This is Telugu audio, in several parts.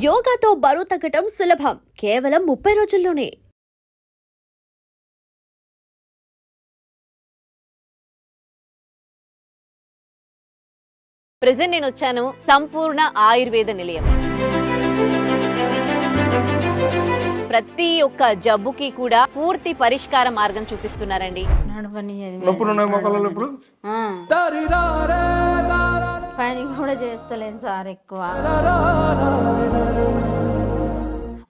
యోగాతో బరువు తగ్గటం సులభం. కేవలం ముప్పై రోజుల్లోనే. ప్రజెంట్ నేను వచ్చాను సంపూర్ణ ఆయుర్వేద నిలయం. ప్రతి ఒక్క జబ్బుకి కూడా పూర్తి పరిష్కార మార్గం చూపిస్తున్నారండి. పని కూడా చేస్తలేను సార్ ఎక్కువ.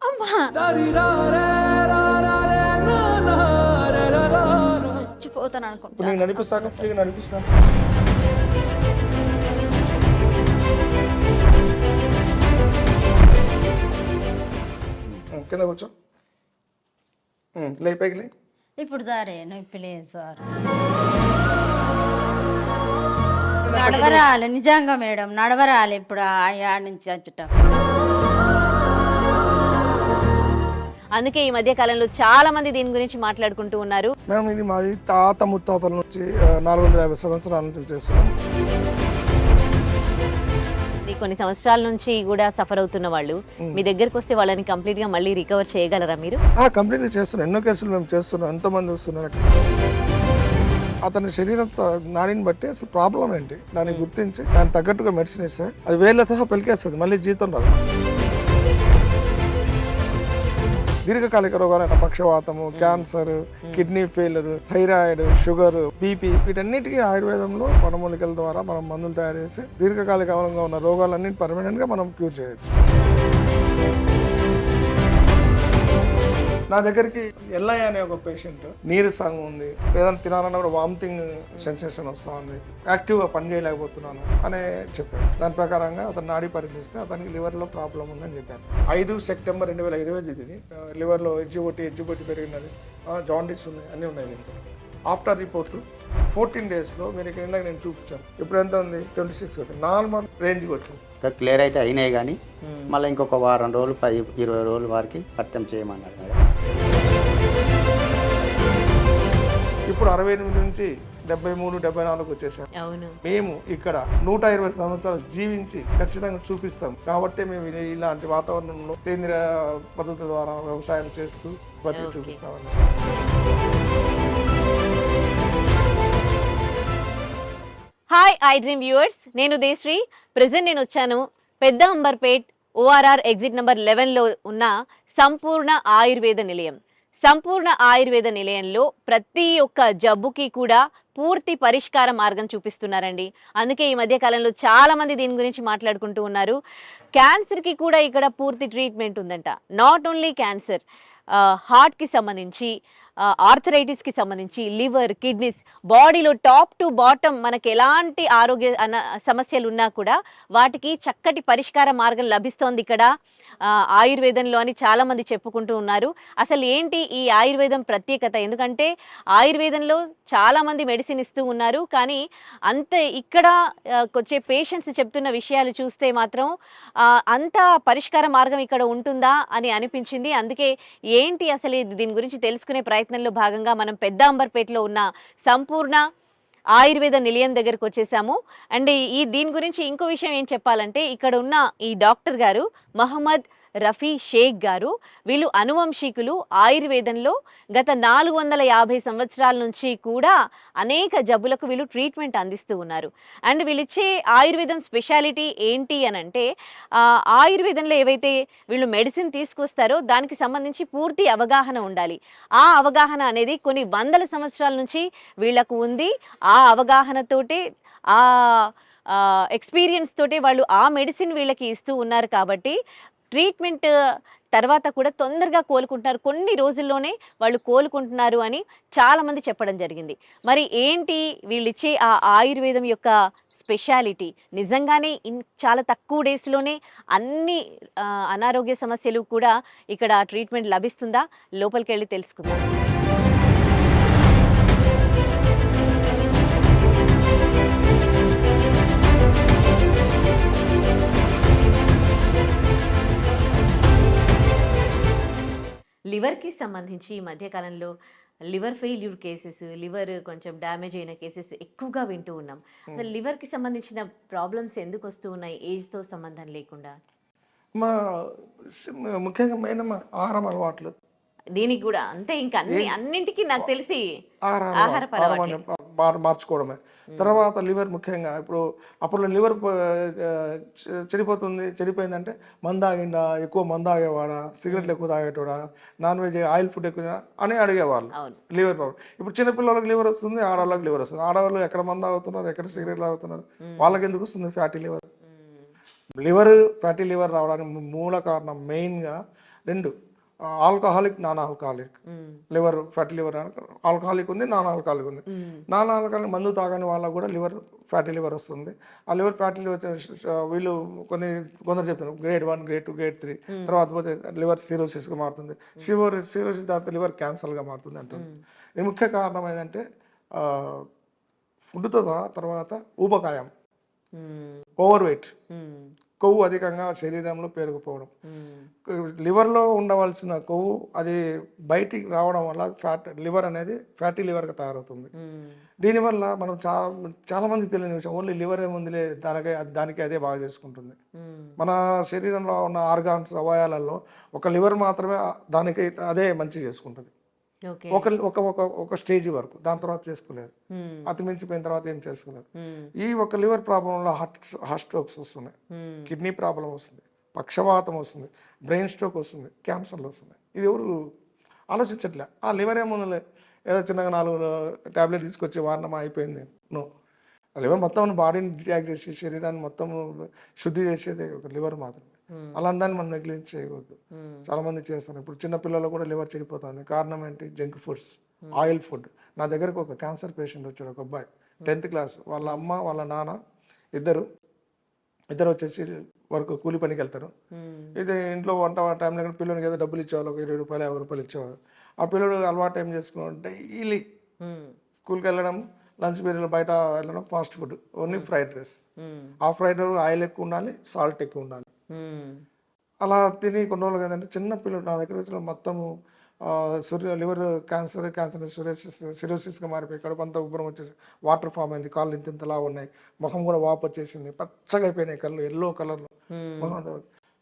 అమ్మా! చచ్చిపోతాను నడిపిస్తాను ఫ్రీగా నడిపిస్తాను. కింద కూర్చో. లే పైకి లే. ఇప్పుడు సరే నొప్పి లేదు సార్. నడవరాలి నిజంగా మేడం నడవరాలి ఇప్పుడు ఆ నుంచి వచ్చటం అందుకే ఈ మధ్య కాలంలో చాలా మంది దీని గురించి మాట్లాడుకుంటూ ఉన్నారు. మేడం ఇది మాది తాత ముత్తాతల నుంచి నాలుగు వందల యాభై సంవత్సరాల నుంచి చేస్తున్నాం. కొన్ని సంవత్సరాల నుంచి కూడా సఫర్ అవుతున్న వాళ్ళు మీ దగ్గరకు వస్తే వాళ్ళని కంప్లీట్గా మళ్ళీ రికవర్ చేయగలరా మీరు? ఆ, కంప్లీట్గా చేస్తున్నాం ఎన్నో కేసులు మేము చేస్తున్నాం. ఎంతోమంది వస్తున్నారు. అక్కడ. అతని శరీరం నాడిని బట్టి అసలు ప్రాబ్లం ఏంటి? దాన్ని గుర్తించి దానికి తగ్గట్టుగా మెడిసిన్ ఇస్తే అది వేళ్ళ సహా పెలికేస్తుంది మళ్ళీ జీతం రాదు. దీర్ఘకాలిక రోగాలైన పక్షవాతము cancer kidney failure thyroid sugar BP వీటన్నిటికీ ఆయుర్వేదంలో వనమూలికల ద్వారా మనం మందులు తయారు చేసి దీర్ఘకాలికంగా ఉన్న రోగాలన్నీ పర్మనెంట్గా మనం క్యూర్ చేయొచ్చు. నా దగ్గరికి ఎల్లయ్య అనే ఒక పేషెంట్ నీరసంగా ఉంది. ఏదైనా తినాలన్నా కూడా వామిటింగ్ సెన్సేషన్ వస్తూ ఉంది యాక్టివ్గా పని చేయలేకపోతున్నాను అనే చెప్పాను దాని ప్రకారంగా అతను నాడి పరీక్షిస్తే అతనికి లివర్లో ప్రాబ్లం ఉందని చెప్పాను ఐదు సెప్టెంబర్ రెండు వేల ఇరవై ఇది లివర్లో ఎజ్జిబొట్టి ఎజ్జిబొట్టి పెరిగినది జాండీస్ ఉన్నాయి అన్నీ ఉన్నాయి దీంట్లో. ఆఫ్టర్ రిపోర్ట్ ఫోర్టీన్ డేస్లో మీరు ఇక్కడ ఇందాక నేను చూపించాను. ఇప్పుడు ఎంత ఉంది? ట్వంటీ సిక్స్ నార్మల్ రేంజ్కి వచ్చింది. క్లియర్ అయితే అయినాయి కానీ మళ్ళీ ఇంకొక వారం రోజులు పది ఇరవై రోజుల వారికి పత్యం చేయమన్నారు ఇప్పుడు అరవై ఎనిమిది నుంచి డెబ్బై మూడు డెబ్బై నాలుగు వచ్చేసాం. అవును. మేము ఇక్కడ నూట ఇరవై సంవత్సరాలు జీవించి ఖచ్చితంగా చూపిస్తాం. కాబట్టి మేము ఇలా- ఇలాంటి వాతావరణంలో సేంద్రియ పద్ధతుల ద్వారా వ్యవసాయం చేస్తూ బతికి. చూపిస్తామని హాయ్ ఐ డ్రీమ్ వ్యూవర్స్ నేను దేశ్రీ ప్రజెంట్ నేను వచ్చాను. పెద్ద అంబర్పేట్ ఓఆర్ఆర్ ఎగ్జిట్ నెంబర్ లెవెన్లో ఉన్న సంపూర్ణ ఆయుర్వేద నిలయం. సంపూర్ణ ఆయుర్వేద నిలయంలో ప్రతి ఒక్క జబ్బుకి కూడా పూర్తి పరిష్కార మార్గం చూపిస్తున్నారండి. అందుకే ఈ మధ్య కాలంలో చాలా మంది దీని గురించి మాట్లాడుకుంటూ ఉన్నారు. క్యాన్సర్కి కూడా ఇక్కడ పూర్తి ట్రీట్మెంట్ ఉందంట. నాట్ ఓన్లీ క్యాన్సర్ హార్ట్కి సంబంధించి ఆర్థరైటిస్కి సంబంధించి లివర్ కిడ్నీస్ బాడీలో టాప్ టు బాటమ్ మనకి ఎలాంటి ఆరోగ్య సమస్యలు ఉన్నా కూడా వాటికి చక్కటి పరిష్కార మార్గం లభిస్తోంది ఇక్కడ. ఆయుర్వేదంలో అని చాలామంది చెప్పుకుంటూ ఉన్నారు. అసలు ఏంటి ఈ ఆయుర్వేదం ప్రత్యేకత? ఎందుకంటే ఆయుర్వేదంలో చాలామంది మెడిసిన్ ఇస్తూ ఉన్నారు. కానీ అంత ఇక్కడ వచ్చే పేషెంట్స్ చెప్తున్న విషయాలు చూస్తే మాత్రం అంత పరిష్కార మార్గం ఇక్కడ ఉంటుందా అని అనిపించింది. అందుకే ఏంటి అసలు ఇది- దీని గురించి తెలుసుకునే ప్రయత్నంలో భాగంగా మనం పెద్ద అంబర్పేటలో ఉన్న సంపూర్ణ ఆయుర్వేద నిలయం దగ్గరకు వచ్చేసాము. అండ్ ఈ దీని గురించి ఇంకో విషయం ఏం చెప్పాలంటే ఇక్కడ ఉన్న ఈ డాక్టర్ గారు మహమ్మద్ రఫీ షేక్ గారు. వీళ్ళు అనువంశీకులు. ఆయుర్వేదంలో గత నాలుగు వందల యాభై సంవత్సరాల నుంచి కూడా అనేక జబ్బులకు వీళ్ళు ట్రీట్మెంట్ అందిస్తూ ఉన్నారు. అండ్ వీళ్ళు ఇచ్చే ఆయుర్వేదం స్పెషాలిటీ ఏంటి అని అంటే ఆయుర్వేదంలో ఏవైతే వీళ్ళు మెడిసిన్ తీసుకొస్తారో దానికి సంబంధించి పూర్తి అవగాహన ఉండాలి. ఆ అవగాహన అనేది కొన్ని వందల సంవత్సరాల నుంచి వీళ్ళకు ఉంది. ఆ అవగాహనతోటే ఆ ఎక్స్పీరియన్స్ తోటే వాళ్ళు ఆ మెడిసిన్ వీళ్ళకి ఇస్తూ ఉన్నారు కాబట్టి ట్రీట్మెంట్ తర్వాత కూడా తొందరగా కోలుకుంటున్నారు. కొన్ని రోజుల్లోనే వాళ్ళు కోలుకుంటున్నారు అని చాలామంది చెప్పడం జరిగింది. మరి ఏంటి వీళ్ళిచ్చే ఆ ఆయుర్వేదం యొక్క స్పెషాలిటీ? నిజంగానే ఇన్ చాలా తక్కువ డేస్లోనే అన్ని అనారోగ్య సమస్యలు కూడా ఇక్కడ ట్రీట్మెంట్ లభిస్తుందా? లోపలికి వెళ్ళి తెలుసుకుందాం. లివర్కి సంబంధించి ఈ మధ్యకాలంలో లివర్ ఫెయిల్యూర్ కేసెస్ లివర్ కొంచెం డ్యామేజ్ అయిన కేసెస్ ఎక్కువగా వింటూ ఉన్నాం. అసలు లివర్కి సంబంధించిన ప్రాబ్లమ్స్ ఎందుకు వస్తూ ఉన్నాయి ఏజ్తో సంబంధం లేకుండా. మా ముఖ్యంగా మెయిన్ ఆహారం అలవాట్లు. దీనికి కూడా అంతే ఇంకా అన్ని అన్నింటికి నాకు తెలిసి ఆహార ఆహారం అలవాట్లే. మార్- మార్చుకోవడమే. తర్వాత లివర్ ముఖ్యంగా ఇప్పుడు అప్పుడు లివర్ చెడిపోతుంది చెడిపోయిందంటే మందు తాగిండా ఎక్కువ మందు తాగేవాడా సిగరెట్లు ఎక్కువ తాగేటోడా నాన్ వెజ్ ఆయిల్ ఫుడ్ ఎక్కువ అని అడిగేవాళ్ళు. లివర్ ప్రాబ్లం ఇప్పుడు చిన్నపిల్లలకు లివర్ వస్తుంది ఆడవాళ్ళకి లివర్ వస్తుంది. ఆడవాళ్ళు ఎక్కడ మందు తాగుతున్నారు ఎక్కడ సిగరెట్లు తాగుతున్నారు వాళ్ళకి ఎందుకు వస్తుంది fatty liver. Liver fatty liver రావడానికి మూల కారణం మెయిన్గా రెండు alcoholic non alcoholic. Liver fatty liver alcoholic ఉంది నాన్ ఆల్కహాలిక్ ఉంది. నాన్ ఆల్కహాలిక్ మందు తాగని వాళ్ళకు కూడా లివర్ ఫ్యాటీ లివర్ వస్తుంది. ఆ లివర్ ఫ్యాటీ లివర్ వీళ్ళు కొన్ని కొందరు చెప్తున్నారు grade one grade two grade three. తర్వాత పోతే లివర్ సిరోసిస్గా మారుతుంది. సివర్ సిరోసిస్ తర్వాత లివర్ క్యాన్సర్గా మారుతుంది అంటుంది. ఇది ముఖ్య కారణం ఏంటంటే ఫుడ్తో తర్వాత ఊబకాయం. మ్మ్. Overweight. కొవ్వు అధికంగా శరీరంలో పేరుకుపోవడం లివర్లో ఉండవలసిన కొవ్వు అది బయటికి రావడం వల్ల ఫ్యాట్ లివర్ అనేది ఫ్యాటీ లివర్గా తయారవుతుంది. దీనివల్ల మనం చాలా చాలా మంది తెలియని విషయం ఓన్లీ లివర్ ఏముందిలే దానికి దానికి అదే బాగా చేసుకుంటుంది. మన శరీరంలో ఉన్న ఆర్గాన్స్ అవయాలలో ఒక లివర్ మాత్రమే దానికి అదే మంచి చేసుకుంటుంది. ఒక ఒక ఒక ఒక స్టేజ్ వరకు. దాని తర్వాత చేసుకోలేదు మ్మ్. అతి మించిపోయిన తర్వాత ఏం చేసుకోలేదు మ్మ్. ఈ ఒక లివర్ ప్రాబ్లంలో హార్ట్ హార్ట్ స్ట్రోక్స్ వస్తున్నాయి. కిడ్నీ ప్రాబ్లం వస్తుంది. పక్షవాతం వస్తుంది. బ్రెయిన్ స్ట్రోక్ వస్తుంది. క్యాన్సర్లు వస్తున్నాయి. ఇది ఎవరు ఆలోచించట్లే. ఆ లివర్ ఏముందిలే? ఏదో చిన్నగా నాలుగు టాబ్లెట్ తీసుకొచ్చి వాడినమా? అయిపోయింది. నో. లివర్ మొత్తం బాడీని డిటాక్ చేసి శరీరాన్ని మొత్తం శుద్ధి చేసేది ఒక లివర్ మాత్రమే. మ్మ్. అలాంటి దాన్ని మనం నెగ్లెక్ట్ చేయకూడదు. చాలా మంది చేస్తారు. ఇప్పుడు చిన్న పిల్లలు కూడా లివర్ చెడిపోతుంది. కారణం ఏంటి? Junk foods. Oil food. నా దగ్గరకు ఒక క్యాన్సర్ పేషెంట్ వచ్చాడు ఒక అబ్బాయి. Tenth class. వాళ్ళ అమ్మ వాళ్ళ నాన్న ఇద్దరు ఇద్దరు వచ్చేసి వర్క్ కూలి పనికి వెళ్తారు. ఇది ఇంట్లో వంట టైం దగ్గర పిల్లలకి ఏదో డబ్బులు ఇచ్చేవాళ్ళు ఒక ఇరవై రూపాయలు యాభై రూపాయలు ఇచ్చేవాళ్ళు. ఆ పిల్లడు అలవాటు ఏం చేసుకున్నాడు డైలీ. స్కూల్కి వెళ్ళడం లంచ్ పీరియడ్ బయట వెళ్ళడం fast food. Only fried rice. ఆ ఫ్రైడ్ రైస్ ఆయిల్ ఎక్కువ ఉండాలి సాల్ట్ ఎక్కువ ఉండాలి. అలా తిని కొన్ని రోజులు ఏంటంటే చిన్న పిల్లలు నా దగ్గర వచ్చిన మొత్తము Surya liver cancer cancer cirrhosis సిరోసిస్గా మారిపోయి కడుపు అంతా ఉబ్బరం వచ్చేసి వాటర్ ఫామ్ అయింది. కాళ్ళు ఇంత ఇంతలా ఉన్నాయి. ముఖం కూడా వాపు వచ్చేసింది. పచ్చగా అయిపోయినాయి కళ్ళు ఎల్లో కలర్లో. అంతా.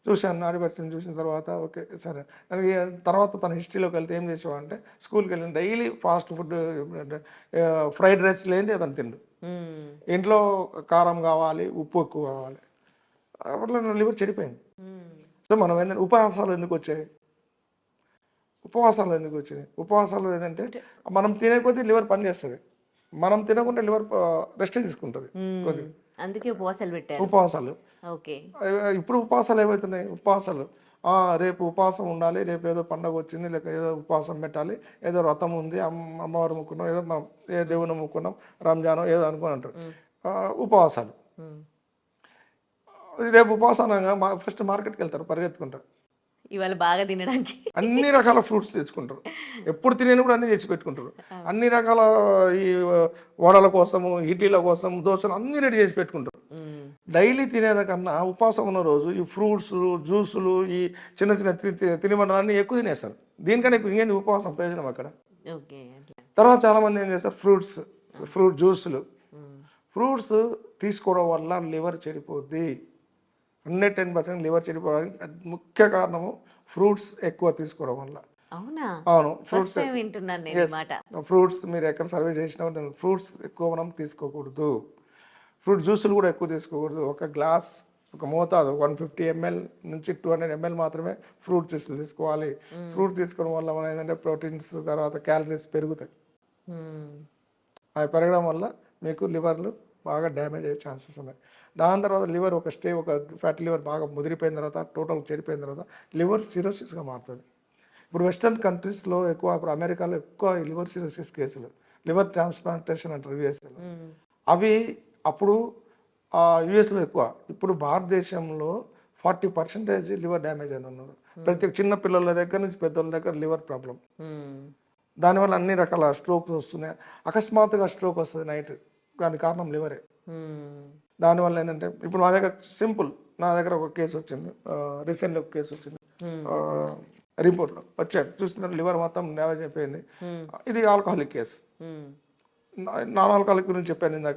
చూశాను నాడి పరిచయం చూసిన తర్వాత ఓకే సరే. దానికి తర్వాత తన హిస్టరీలోకి వెళ్తే ఏం చేసేవాడంటే స్కూల్కి వెళ్ళిన daily fast food fried rice లేనిది అతను తిండు. ఇంట్లో కారం కావాలి ఉప్పు ఎక్కువ కావాలి. అప్పట్లో లివర్ చెడిపోయింది. సో మనం ఏంటంటే ఉపవాసాలు ఎందుకు వచ్చాయి? ఉపవాసాలు ఎందుకు వచ్చినాయి ఉపవాసాలు ఏంటంటే మనం తినే కొద్దీ లివర్ పనిచేస్తుంది మనం తినకుండా లివర్ రెస్ట్ తీసుకుంటుంది అందుకే ఉపవాసాలు పెట్టారు. ఉపవాసాలు. ఓకే. ఇప్పుడు ఉపవాసాలు ఏమవుతున్నాయి? ఉపవాసాలు. రేపు ఉపవాసం ఉండాలి రేపు ఏదో పండగ వచ్చింది లేక ఏదో ఉపవాసం పెట్టాలి ఏదో వ్రతం ఉంది అమ్మ అమ్మవారు ముక్కున్నాం ఏదో మనం ఏ దేవుని ముక్కున్నాం రంజానం ఏదో అనుకుని అంటారు. ఉపవాసాలు. రేపు ఉపవాసంగా మా ఫస్ట్ మార్కెట్కి వెళ్తారు పరిగెత్తుకుంటారు. ఇవాళ బాగా తినడానికి. అన్ని రకాల ఫ్రూట్స్ తెచ్చుకుంటారు. ఎప్పుడు తినేది కూడా అన్ని తెచ్చి పెట్టుకుంటారు. అన్ని రకాల ఈ వడల కోసము ఇడ్లీల కోసం దోశలు అన్ని రెడీ చేసి పెట్టుకుంటారు. డైలీ తినేదాకన్నా ఉపవాసం ఉన్న రోజు ఈ ఫ్రూట్స్ జ్యూసులు ఈ చిన్న చిన్న తినుబండాలన్నీ ఎక్కువ తినేస్తారు. దీనికన్నా ఎక్కువ ఇంకేంది ఉపవాసం ప్రయోజనం అక్కడ? తర్వాత చాలామంది ఏం చేస్తారు? ఫ్రూట్స్ ఫ్రూట్ జ్యూసులు. ఫ్రూట్స్ తీసుకోవడం వల్ల లివర్ చెడిపోద్ది. హండ్రెడ్ టెన్ పర్సెంట్ లివర్ చెడిపోవడానికి ముఖ్య కారణము ఫ్రూట్స్ ఎక్కువ తీసుకోవడం వల్ల. అవునా? ఫ్రూట్స్ ఫ్రూట్స్ మీరు ఎక్కడ సర్వే చేసినా ఫ్రూట్స్ ఎక్కువ మనం తీసుకోకూడదు. ఫ్రూట్ జ్యూసులు కూడా ఎక్కువ తీసుకోకూడదు. ఒక గ్లాస్ ఒక మోతాదు వన్ ఫిఫ్టీ ఎంఎల్ నుంచి టూ హండ్రెడ్ ఎంఎల్ మాత్రమే ఫ్రూట్ జ్యూసులు తీసుకోవాలి. ఫ్రూట్ తీసుకోవడం వల్ల మన ఏంటంటే ప్రోటీన్స్ తర్వాత క్యాలరీస్ పెరుగుతాయి. అవి పెరగడం వల్ల మీకు లివర్లు బాగా డ్యామేజ్ అయ్యే ఛాన్సెస్ ఉన్నాయి. దాని తర్వాత లివర్ ఒక స్టే ఒక ఫ్యాటీ లివర్ బాగా ముదిరిపోయిన తర్వాత టోటల్ చెడిపోయిన తర్వాత లివర్ సిరోసిస్గా మారుతుంది. ఇప్పుడు వెస్టర్న్ కంట్రీస్లో ఎక్కువ ఇప్పుడు అమెరికాలో ఎక్కువ లివర్ సిరోసిస్ కేసులు లివర్ ట్రాన్స్ప్లాంటేషన్ అంటారు యుఎస్ఏలో మ్మ్. అవి అప్పుడు యుఎస్లో ఎక్కువ. ఇప్పుడు భారతదేశంలో ఫార్టీ పర్సెంటేజ్ లివర్ డ్యామేజ్ అని ఉన్నారు. ప్రతి చిన్న పిల్లల దగ్గర నుంచి పెద్దల దగ్గర లివర్ ప్రాబ్లం. దానివల్ల అన్ని రకాల స్ట్రోక్స్ వస్తున్నాయి. అకస్మాత్తుగా స్ట్రోక్ వస్తుంది నైట్. దాని కారణం లివరే. దానివల్ల ఏంటంటే ఇప్పుడు నా దగ్గర సింపుల్ నా దగ్గర ఒక కేసు వచ్చింది. రీసెంట్లీ ఒక కేసు వచ్చింది. రిపోర్ట్లో వచ్చారు. చూస్తున్నారు లివర్ మొత్తం డ్యామేజ్ అయిపోయింది. ఇది ఆల్కహాలిక్ కేసు. నాన్ ఆల్కహాలిక్ గురించి చెప్పాను ఇందాక.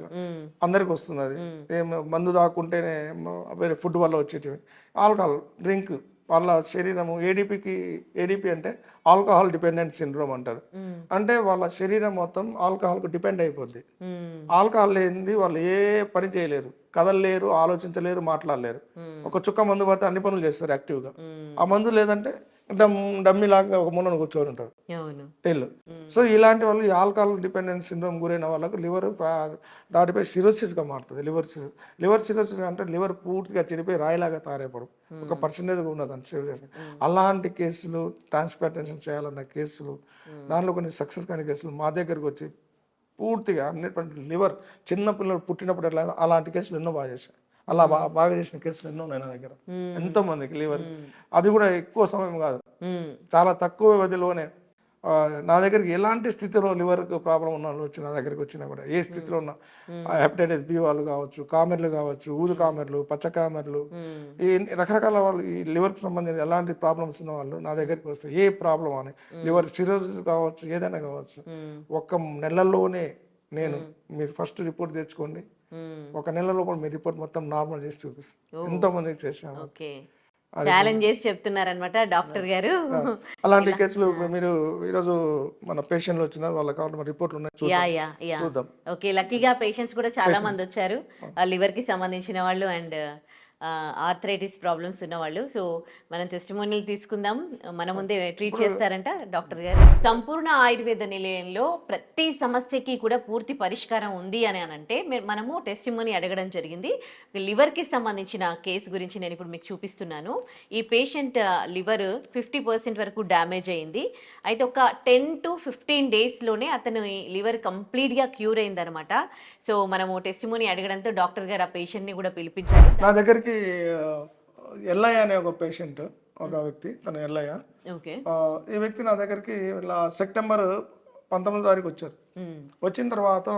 అందరికి వస్తుంది అది. ఏం మందు దాక్కుంటేనే మ- వేరే ఫుడ్ వల్ల వచ్చేటివి. ఆల్కహాల్ డ్రింక్ వాళ్ళ శరీరము ఏడీపీకి ఏడీపీ అంటే ఆల్కహాల్ డిపెండెంట్ సిండ్రోమ్ అంటారు. అంటే వాళ్ళ శరీరం మొత్తం ఆల్కహాల్కు డిపెండ్ అయిపోద్ది. ఆల్కహాల్ లేనిది వాళ్ళు ఏ పని చేయలేరు కదలలేరు ఆలోచించలేరు మాట్లాడలేరు ఒక చుక్క మందు పడితే అన్ని పనులు చేస్తారు యాక్టివ్గా. ఆ మందు లేదంటే డమ్ డమ్మి లాగా ఒక మూలను కూర్చొని ఉంటారు. టెల్. సో ఇలాంటి వాళ్ళు ఈ ఆల్కహాల్ డిపెండెన్స్ సిండ్రోమ్ గురైన వాళ్ళకు లివర్ దాటిపై సిరోసిస్గా మారుతుంది. లివర్ సిరోసిస్ లివర్ సిరోసిస్ అంటే లివర్ పూర్తిగా చెడిపోయి రాయిలాగా తయారైపోవడం. ఒక పర్సంటేజ్ ఉన్నదండి సిరోసిస్ అలాంటి కేసులు ట్రాన్స్ప్లాంటేషన్ చేయాలన్న కేసులు దానిలో కొన్ని సక్సెస్ కాని కేసులు మా దగ్గరకు వచ్చి పూర్తిగా అన్నిటి లివర్ చిన్న పిల్లలు పుట్టినప్పుడు ఎట్లా అలాంటి కేసులు ఎన్నో బాగా చేశాను అలా బాగా బాగా చేసిన కేసులు ఎన్నో ఉన్నాయి నా దగ్గర ఎంతో మందికి లివర్ అది కూడా ఎక్కువ సమయం కాదు. చాలా తక్కువ వ్యవధిలోనే నా దగ్గరికి ఎలాంటి స్థితిలో లివర్ ప్రాబ్లం ఉన్న వాళ్ళు వచ్చి నా దగ్గరికి వచ్చినా కూడా ఏ స్థితిలో ఉన్నా హెపటైటిస్ బి వాళ్ళు కావచ్చు కామెర్లు కావచ్చు ఊదు కామెర్లు పచ్చ కామెర్లు. ఈ రకరకాల వాళ్ళు ఈ లివర్కి సంబంధించిన ఎలాంటి ప్రాబ్లమ్స్ ఉన్న వాళ్ళు నా దగ్గరికి వస్తే ఏ ప్రాబ్లం అని లివర్ సిరోసిస్ కావచ్చు ఏదైనా కావచ్చు. ఒక్క నెలలోనే నేను మీరు ఫస్ట్ రిపోర్ట్ తెచ్చుకోండి. ఒక నెల లోపల మీ రిపోర్ట్ మొత్తం నార్మల్ చేసి చూపిస్తాను ఎంతో మందికి చేశాను ఓకే ఛాలెంజ్ చేసి చెప్తున్నారనమాట డాక్టర్ గారు. అలాంటి కేసులు మీరు ఈరోజు మన పేషెంట్లు వచ్చినారు వాళ్ళకి కావాలంటే రిపోర్ట్లు ఉన్నాయి చూద్దాం. ఓకే లక్కీగా పేషెంట్స్ కూడా చాలా మంది వచ్చారు. లివర్కి సంబంధించిన వాళ్ళు అండ్ ఆర్థరైటిస్ ప్రాబ్లమ్స్ ఉన్న వాళ్ళు సో మనం టెస్టిమోనియల్ తీసుకుందాం. మన ముందే ట్రీట్ చేస్తారంట డాక్టర్ గారు. సంపూర్ణ ఆయుర్వేద నిలయంలో ప్రతి సమస్యకి కూడా పూర్తి పరిష్కారం ఉంది అని అంటే మనము టెస్టిమోని అడగడం జరిగింది. లివర్కి సంబంధించిన కేసు గురించి నేను ఇప్పుడు మీకు చూపిస్తున్నాను. ఈ పేషెంట్ లివర్ ఫిఫ్టీ పర్సెంట్ వరకు డ్యామేజ్ అయింది. అయితే ఒక టెన్ టు ఫిఫ్టీన్ డేస్లోనే అతను లివర్ కంప్లీట్గా క్యూర్ అయిందనమాట. సో మనము టెస్టిమోని అడగడంతో డాక్టర్ గారు ఆ పేషెంట్ని కూడా పిలిపించారు. నా దగ్గరికి ఆ, ఎల్లయ్య అనే ఒక పేషెంట్ ఒక వ్యక్తి తను ఎల్లయ్య ఈ వ్యక్తి నా దగ్గరికి ఇలా సెప్టెంబర్ పంతొమ్మిదో తారీఖు వచ్చారు. వచ్చిన తర్వాత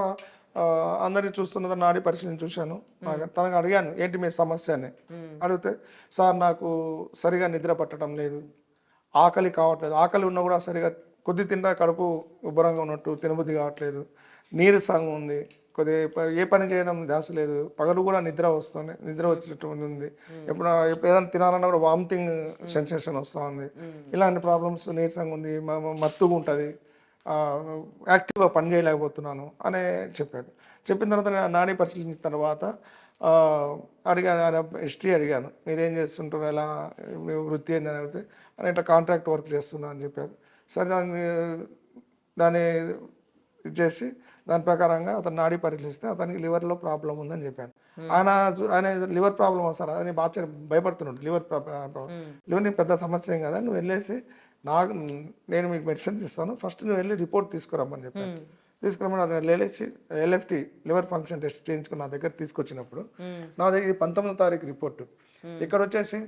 అందరిని చూస్తున్న నాడి పరిశీలన చూశాను. నాకు- తనకు అడిగాను ఏంటి మీ సమస్య అని. అడిగితే సార్ నాకు సరిగా నిద్ర పట్టడం లేదు. ఆకలి కావట్లేదు. ఆకలి ఉన్నా కూడా సరిగా కొద్ది తింటా కడుపు ఉబ్బరంగా ఉన్నట్టు తినబుద్ధి కావట్లేదు. నీరసంగా ఉంది. కొద్దిగా ఏ పని చేయడం ధ్యాస లేదు. పగలు కూడా నిద్ర వస్తుంది నిద్ర వచ్చేటట్టు ఉంది. ఎప్పుడు ఎప్పుడు ఏదైనా తినాలన్నా కూడా వామిటింగ్ సెన్సేషన్ వస్తూ ఉంది. ఇలాంటి ప్రాబ్లమ్స్ నీరసంగా ఉంది మత్తుగా ఉంటుంది. యాక్టివ్గా పని చేయలేకపోతున్నాను అనే చెప్పాడు. చెప్పిన తర్వాత నేను నాడీ పరిశీలించిన తర్వాత అడిగాను ఆయన హిస్టరీ అడిగాను. మీరేం చేస్తుంటారు ఎలా మీ వృత్తి ఏంది అని అడిగితే అని ఇట్లా కాంట్రాక్ట్ వర్క్ చేస్తున్నా అని చెప్పారు సరే దాన్ని దాన్ని ఇది చేసి దాని ప్రకారంగా అతను నాడీ పరిశీలిస్తే అతనికి లివర్లో ప్రాబ్లం ఉందని చెప్పాను. ఆయన ఆయన లివర్ ప్రాబ్లం వస్తారా అని బాగా భయపడుతున్నాడు. లివర్ ప్రాబ్లం లివర్ నీకు పెద్ద సమస్య ఏం కదా నువ్వు వెళ్ళేసి నాకు నేను మీకు మెడిసిన్స్ ఇస్తాను. ఫస్ట్ నువ్వు వెళ్ళి రిపోర్ట్ తీసుకురమ్మని చెప్పాను. తీసుకురమ్మని అది వెళ్ళేసి ఎల్ఎఫ్టి లివర్ ఫంక్షన్ టెస్ట్ చేయించుకుని నా దగ్గర తీసుకొచ్చినప్పుడు నా దగ్గర పంతొమ్మిదో తారీఖు రిపోర్ట్. ఇక్కడ వచ్చేసి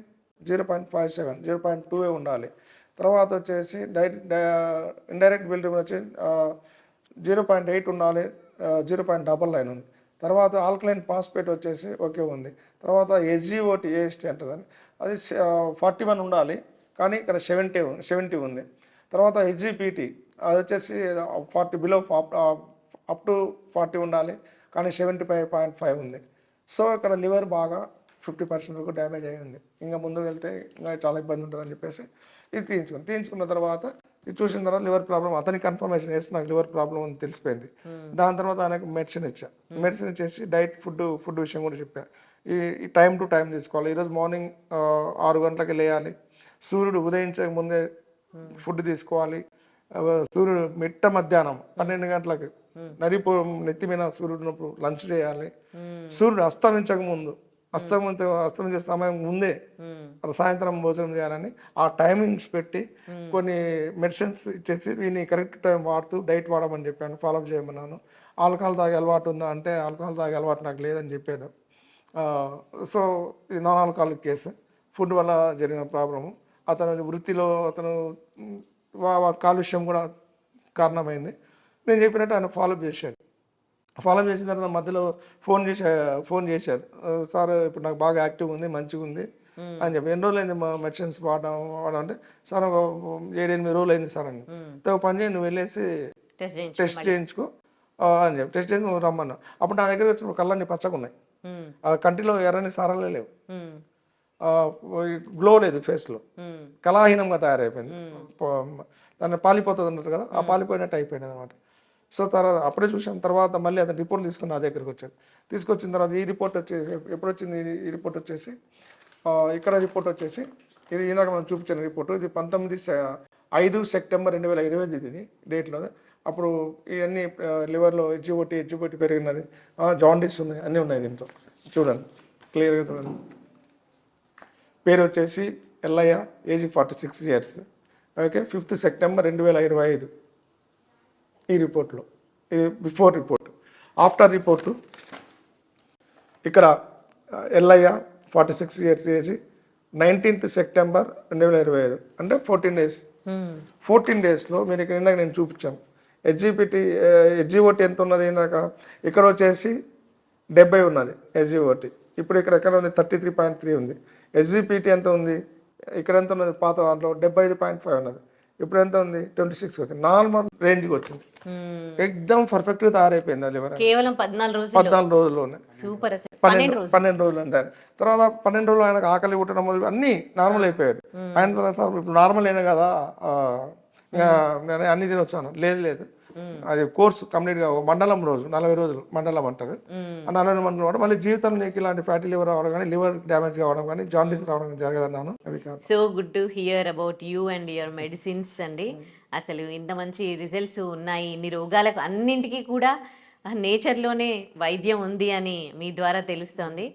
zero point five seven zero point two ఉండాలి. తర్వాత వచ్చేసి డైరెక్ట్ ఇండైరెక్ట్ బిల్ వచ్చి జీరో పాయింట్ ఎయిట్ ఉండాలి జీరో పాయింట్ డబల్ నైన్ ఉంది. తర్వాత ఆల్కలైన్ పాస్పేట్ వచ్చేసి ఓకే ఉంది. తర్వాత ఎస్జీఓటీ ఏఎస్టీ అంటుందని అది ఫార్టీ వన్ ఉండాలి కానీ ఇక్కడ సెవెంటీ సెవెంటీ ఉంది. తర్వాత హెచ్జిపిటి అది వచ్చేసి forty below up to forty ఉండాలి కానీ సెవెంటీ ఫైవ్ పాయింట్ ఫైవ్ ఉంది. సో ఇక్కడ లివర్ బాగా ఫిఫ్టీ పర్సెంట్ వరకు డ్యామేజ్ అయ్యింది ఇంకా ముందుకు వెళ్తే ఇంకా చాలా ఇబ్బంది ఉంటుందని చెప్పేసి ఇది తీయించుకుని తీయించుకున్న తర్వాత ఇది చూసిన తర్వాత లివర్ ప్రాబ్లం అతనికి కన్ఫర్మేషన్ చేసి నాకు లివర్ ప్రాబ్లం అని తెలిసిపోయింది. దాని తర్వాత ఆయనకు మెడిసిన్ ఇచ్చా. మెడిసిన్ ఇచ్చేసి డైట్ ఫుడ్ ఫుడ్ విషయం కూడా చెప్పా. ఈ టైం టు టైం తీసుకోవాలి. ఈరోజు మార్నింగ్ ఆరు గంటలకి లేయాలి. సూర్యుడు ఉదయించక ముందే ఫుడ్ తీసుకోవాలి. ఆ, సూర్యుడు మిట్ట మధ్యాహ్నం పన్నెండు గంటలకు నడిపో నెత్తి మీద సూర్యుడు ఉన్నప్పుడు లంచ్ చేయాలి. సూర్యుడు అస్తమించక ముందు అస్తమించ అస్తమించే సమయం ముందే సాయంత్రం భోజనం చేయాలని ఆ టైమింగ్స్ పెట్టి కొన్ని మెడిసిన్స్ ఇచ్చేసి వీని కరెక్ట్ టైం వాడుతూ డైట్ వాడమని చెప్పాను ఫాలో చేయమన్నాను. ఆల్కహాల్ తాగే అలవాటు ఉందా అంటే ఆల్కహాల్ తాగే అలవాటు నాకు లేదని చెప్పాను. సో ఇది నాన్ ఆల్కహాలిక్ కేసు ఫుడ్ వల్ల జరిగిన ప్రాబ్లము అతను వృత్తిలో అతను కాలుష్యం కూడా కారణమైంది. నేను చెప్పినట్టు ఆయన ఫాలో చేశాడు. ఫాలో చేసిన తర్వాత మధ్యలో ఫోన్ చేసి ఫోన్ చేశారు. "ఆ, సార్ ఇప్పుడు నాకు బాగా యాక్టివ్ ఉంది మంచిగా ఉంది అని చెప్పి. ఎన్ని రోజులు అయింది మా మెడిసిన్స్ వాడడం వాడడం అంటే? సార్ ఒక ఏడెనిమిది రోజులు అయింది సార్ అని. "అయితే ఒక పని చేయి నువ్వు వెళ్ళేసి టెస్ట్ చేయించు టెస్ట్ చేయించుకో. అని చెప్పి. టెస్ట్ చేసి నువ్వు రమ్మన్నా. అప్పుడు నా దగ్గర వచ్చిన కళ్ళన్నీ పచ్చగా ఉన్నాయి కంటిలో ఎర్రని సారాలే లేవు. గ్లో లేదు ఫేస్లో. కళాహీనంగా తయారైపోయింది. దాన్ని పాలిపోతుంది అన్నట్టు కదా? ఆ పాలిపోయినట్టు అయిపోయింది అనమాట సో తర్వాత అప్పుడే చూసిన తర్వాత మళ్ళీ అతను రిపోర్ట్ తీసుకుని నా దగ్గరికి వచ్చాడు. తీసుకొచ్చిన తర్వాత ఈ రిపోర్ట్ వచ్చేసి ఎప్పుడు వచ్చింది? ఈ- రిపోర్ట్ వచ్చేసి ఇక్కడ రిపోర్ట్ వచ్చేసి ఇది ఇందాక మనం చూపించిన రిపోర్ట్. ఇది పంతొమ్మిది సె- ఐదు సెప్టెంబర్ రెండు వేల ఇరవై ఇది డేట్లో అప్పుడు ఇవన్నీ లివర్లో హెచ్జిఓటి హెచ్జిఓటి పెరిగినది. జాండీస్ ఉన్నాయి అన్నీ ఉన్నాయి దీంట్లో. చూడండి క్లియర్గా చూడండి. పేరు వచ్చేసి Ellaiah age forty six years. Okay fifth September రెండు వేల ఇరవై ఐదు. ఈ రిపోర్ట్లో. ఇది బిఫోర్ రిపోర్ట్. After report. ఇక్కడ Ellaiah forty six years age nineteenth September రెండు వేల ఇరవై ఐదు. అంటే ఫోర్టీన్ డేస్. ఉమ్, ఫోర్టీన్ డేస్లో మీరు ఇక్కడ ఇందాక నేను చూపించాను హెచ్జిపిటి హెచ్జిఓటి ఎంత ఉన్నది ఇందాక? ఇక్కడ వచ్చేసి డెబ్బై ఉన్నది హెచ్జిఓటి ఇప్పుడు ఇక్కడ ఎక్కడ ఉంది? థర్టీ త్రీ పాయింట్ త్రీ ఉంది. హెచ్జిపిటి ఎంత ఉంది? ఇక్కడ ఎంత ఉన్నది? పాత దాంట్లో డెబ్బై ఐదు పాయింట్ ఫైవ్ ఉన్నది. ఇప్పుడు ఎంత ఉంది? ట్వంటీ సిక్స్ వచ్చింది. నార్మల్ రేంజ్కి వచ్చింది. ఉమ్. ఎక్దమ్ పర్ఫెక్ట్గా తయారైపోయింది ఆ లివర్ కేవలం పద్నాలుగు రోజులు పద్నాలుగు రోజుల్లోనే. సూపర్ పన్నెండు పన్నెండు రోజులు. అంటారు తర్వాత పన్నెండు రోజులు ఆయనకు ఆకలి పుట్టడం మొదలు అన్ని నార్మల్ అయిపోయాడు. ఆయన తర్వాత ఇప్పుడు నార్మల్ అయినా కదా నేను అన్ని తినొచ్చాను. లేదు లేదు. అది కోర్స్ కంప్లీట్గా మండలం రోజు నలభై రోజులు మండలం అంటారు. ఆ నలభై మండలం కూడా మళ్ళీ జీవితంలో నీకు ఇలాంటి ఫ్యాటీ లివర్ రావడం కానీ లివర్ డ్యామేజ్ కావడం కానీ జాండీస్ రావడం జరగదన్నాను. అది కాదు. So good to hear about you and your medicines అండి. అసలు ఇంత మంచి రిజల్ట్స్ ఉన్నాయి. ఇన్ని రోగాలకు అన్నింటికీ కూడా నేచర్లోనే వైద్యం ఉంది అని మీ ద్వారా తెలుస్తోంది.